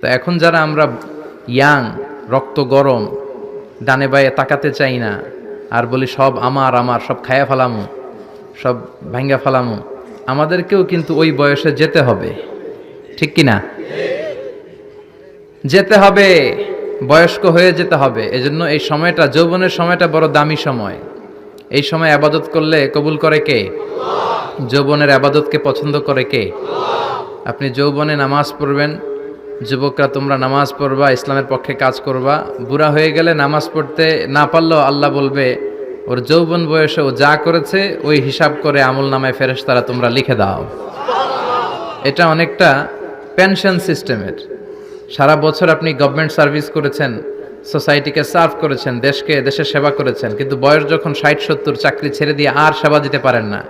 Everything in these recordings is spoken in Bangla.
তো এখন যারা আমরা ইয়াং রক্ত গরম, ডানে বায়ে তাকাতে চাই না, আর বলি সব আমার আমার, সব খায়া ফেলামু, সব ভাঙ্গা ফেলামু, আমাদেরকেও কিন্তু ওই বয়সে যেতে হবে। ঠিক কি না যেতে হবে, বয়স্ক হয়ে যেতে হবে। এজন্য এই সময়টা, যৌবনের সময়টা বড় দামি সময়। এই সময় আবাদত করলে কবুল করে কে? যৌবনের আবাদতকে পছন্দ করে কে? আপনি যৌবনে নামাজ পড়বেন যুবকরা, তোমরা নামাজ পড়বা, ইসলামের পক্ষে কাজ করবা। বুড়া হয়ে গেলে নামাজ পড়তে না পারলেও আল্লাহ বলবে, ওর যৌবন বয়সে ও যা করেছে, ওই হিসাব করে আমল নামায় ফেরেস তারা তোমরা লিখে দাও। এটা অনেকটা পেনশন সিস্টেমের। সারা বছর আপনি গভর্নমেন্ট সার্ভিস করেছেন, সোসাইটিকে সার্ভ করেছেন, দেশকে, দেশের সেবা করেছেন, কিন্তু বয়স যখন ষাট, সত্তর, চাকরি ছেড়ে দিয়ে আর সেবা দিতে পারেন না,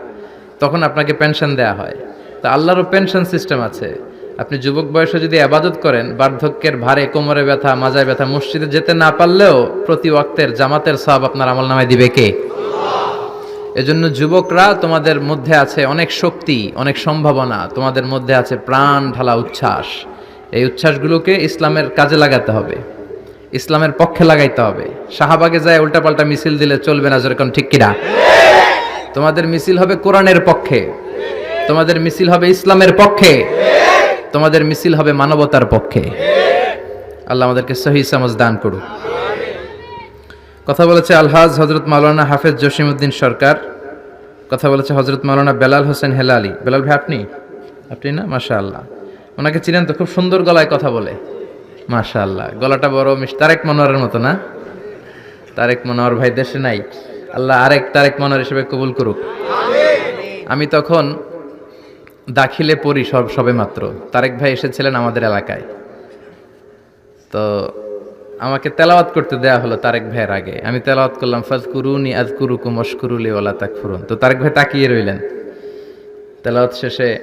তখন আপনাকে পেনশন দেয়া হয়। তা আল্লাহরও পেনশন সিস্টেম আছে। আপনি যুবক বয়সে যদি আবাদত করেন, বার্ধক্যের ভারে, কোমরে ব্যথা, মাজায় ব্যথা, মসজিদে যেতে না পারলেও প্রতি ওয়াক্তের জামাতের সব আপনার আমল নামায় দিবে কে? এজন্য যুবকরা তোমাদের মধ্যে আছে অনেক শক্তি, অনেক সম্ভাবনা, তোমাদের মধ্যে আছে প্রাণ ঢালা উচ্ছ্বাস। এই উচ্ছ্বাসগুলোকে ইসলামের কাজে লাগাতে হবে, ইসলামের পক্ষে লাগাইতে হবে। শাহবাগে যায় উল্টাপাল্টা মিছিল দিলে চলবে না যেরকম, ঠিক কিনা? তোমাদের মিছিল হবে কোরআনের পক্ষে, তোমাদের মিছিল হবে ইসলামের পক্ষে। তোমাদের মিছিল হবে মানবতার পক্ষে। আল্লাহ আমাদেরকে সহি সমাজ দান করুক। কথা বলেছে আলহাজ হজরত মাওলানা হাফেজ জসিমউদ্দিন সরকার। কথা বলেছে হজরত মাওলানা বেলাল হোসেন হেলালি। বেলাল ভাই, আপনি? আপনি না? মাশা আল্লাহ ওনাকে চিনেন তো, খুব সুন্দর গলায় কথা বলে। মাশা আল্লাহ গলাটা বড় মিস তারেক মনোয়ারের মতো না? তারেক মনোয়ার ভাই দেশে নাই। আল্লাহ আরেক তারেক মনোয়ার হিসেবে কবুল করুক। আমি তখন দাখিলে পড়ি সব, সবে মাত্র। তারেক ভাই এসেছিলেন আমাদের এলাকায়। তো আমাকে তেলাওয়াত করতে দেয়া হলো তারেক ভাইয়ের আগে। আমি তেলাওয়াত করলাম ফাজ কুরুনি আজ কুরুকুম অস্কুরুলি ওলা তাক ফুরুন তো তারেক ভাই তাকিয়ে রইলেন। তেলাওয়াত শেষে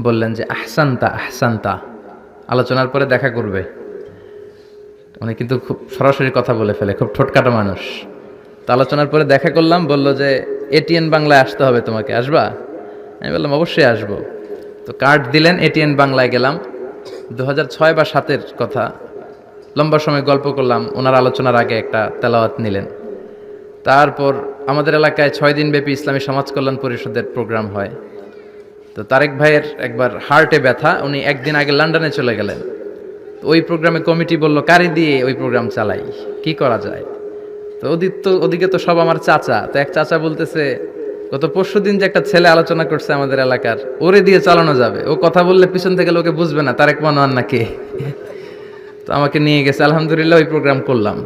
বললেন যে, আহসানতা আহসানতা। আলোচনার পরে দেখা করবে। উনি কিন্তু খুব সরাসরি কথা বলে ফেলে, খুব ঠোটকাটা মানুষ। তো আলোচনার পরে দেখা করলাম, বলল যে, এটিএন বাংলায় আসতে হবে তোমাকে, আসবা? আমি বললাম, অবশ্যই আসব। তো কার্ড দিলেন এটিএন বাংলায় গেলাম। দু ছয় বা সাতের কথা, লম্বা সময় গল্প করলাম, ওনার আলোচনার আগে একটা তেলাওয়াত নিলেন। তারপর আমাদের এলাকায় ছয় দিন ব্যাপী ইসলামী সমাজ কল্যাণ পরিষদের প্রোগ্রাম হয়। তো তারেক ভাইয়ের একবার হার্টে ব্যথা, উনি একদিন আগে লন্ডনে চলে গেলেন। তো ওই প্রোগ্রামে কমিটি বলল, কারি দিয়ে ওই প্রোগ্রাম চালাই, কি করা যায়? তো ওদিক তো ওদিকে তো সব আমার চাচা, তো এক চাচা বলতেছে গত পরশু দিন যে একটা ছেলে আলোচনা করছে আমাদের এলাকার, ওরে দিয়ে চালানো যাবে। ও কথা বললে পিছন থেকে লোকে বুঝবে না তার এক তারেক মনোয়ার নাকি। তো আমাকে নিয়ে গেছে, আলহামদুলিল্লাহ ওই প্রোগ্রাম করলাম।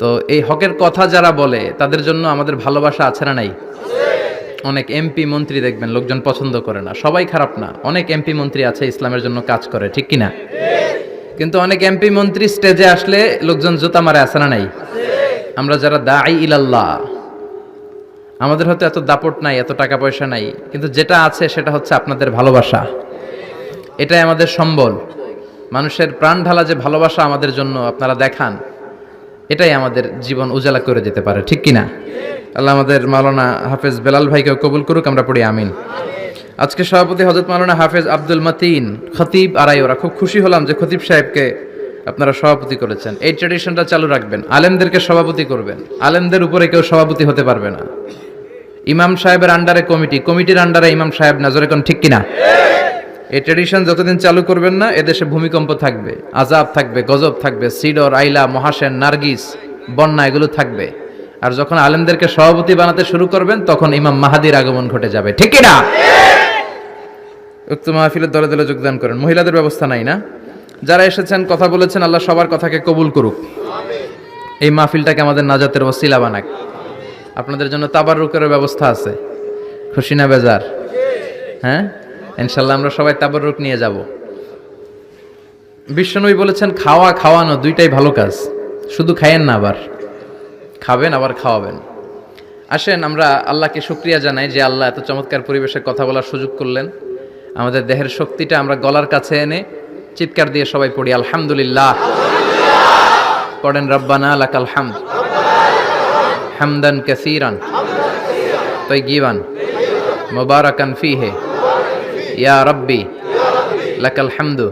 তো এই হকের কথা যারা বলে, তাদের জন্য আমাদের ভালোবাসা আছে না নাই? অনেক এমপি মন্ত্রী দেখবেন, লোকজন পছন্দ করে না। সবাই খারাপ না, অনেক এমপি মন্ত্রী আছে, ইসলামের জন্য কাজ করে, ঠিক কিনা? কিন্তু অনেক এমপি মন্ত্রী স্টেজে আসলে লোকজন জুতা মারে, আছে না নাই? আমরা যারা দাই ইলাল্লাহ আমাদের হয়তো এত দাপট নাই, এত টাকা পয়সা নাই, কিন্তু যেটা আছে সেটা হচ্ছে আপনাদের ভালোবাসা। এটাই আমাদের সম্বল। মানুষের প্রাণ ঢালা যে ভালোবাসা আমাদের জন্য আপনারা দেখান, এটাই আমাদের জীবন উজালা করে দিতে পারে, ঠিক কিনা? আল্লাহ আমাদের মাওলানা হাফেজ বেলাল ভাইকেও কবুল করুক, আমরা পড়ি আমিন। আজকে সভাপতি হজরত মাওলানা হাফেজ আব্দুল মতিন, খতিব আরাই, ওরা খুব খুশি হলাম যে খতিব সাহেবকে আপনারা সভাপতি করেছেন। এই ট্রেডিশনটা চালু রাখবেন। আলেমদেরকে সভাপতি করবেন। আলেমদের উপরে কেউ সভাপতি হতে পারবে না। ইমাম সাহেবের আন্ডারে কমিটি কমিটির আন্ডারে ইমাম সাহেব নজরে কোন ঠিক কিনা? এই ট্রেডিশন যতদিন চালু করবেন না এদেশে ভূমিকম্প থাকবে আজাব থাকবে গজব থাকবে সিডর আইলা মহাসেন নার্গিস বন্যা এগুলো থাকবে। আর যখন আলেমদেরকে সভাপতি বানাতে শুরু করবেন তখন ইমাম মাহাদির আগমন ঘটে যাবে। ঠিক না উক্ত মাহফিলের দলে দলে যোগদান করেন। মহিলাদের ব্যবস্থা নাই না? যারা এসেছেন কথা বলেছেন আল্লাহ সবার কথাকে কবুল করুক। এই মাহফিলটাকে আমাদের নাজাতের ওসিলা বানাক। আপনাদের জন্য তাবারুকের ব্যবস্থা আছে। খুশি না বেজার? হ্যাঁ? ইনশাল্লাহ আমরা সবাই তাবারুক নিয়ে যাব। বিশ্বনবী বলেছেন, খাওয়া, খাওয়ানো দুইটাই ভালো কাজ। শুধু খাইয়েন না আবার। খাবেন, আবার খাওয়াবেন। আসেন, আমরা আল্লাহকে শুক্রিয়া জানাই যে আল্লাহ এত চমৎকার পরিবেশে কথা বলার সুযোগ করলেন। আমাদের দেহের শক্তিটা আমরা গলার কাছে এনে চিৎকার দিয়ে সবাই পড়ি, আলহামদুলিল্লাহ। পড়েন, রব্বানা লাকাল হামদ। হামদান কাসীরান। তৈগিবান মুবারাকান ফিহে। ইয়া রব্বি লাকাল হামদু।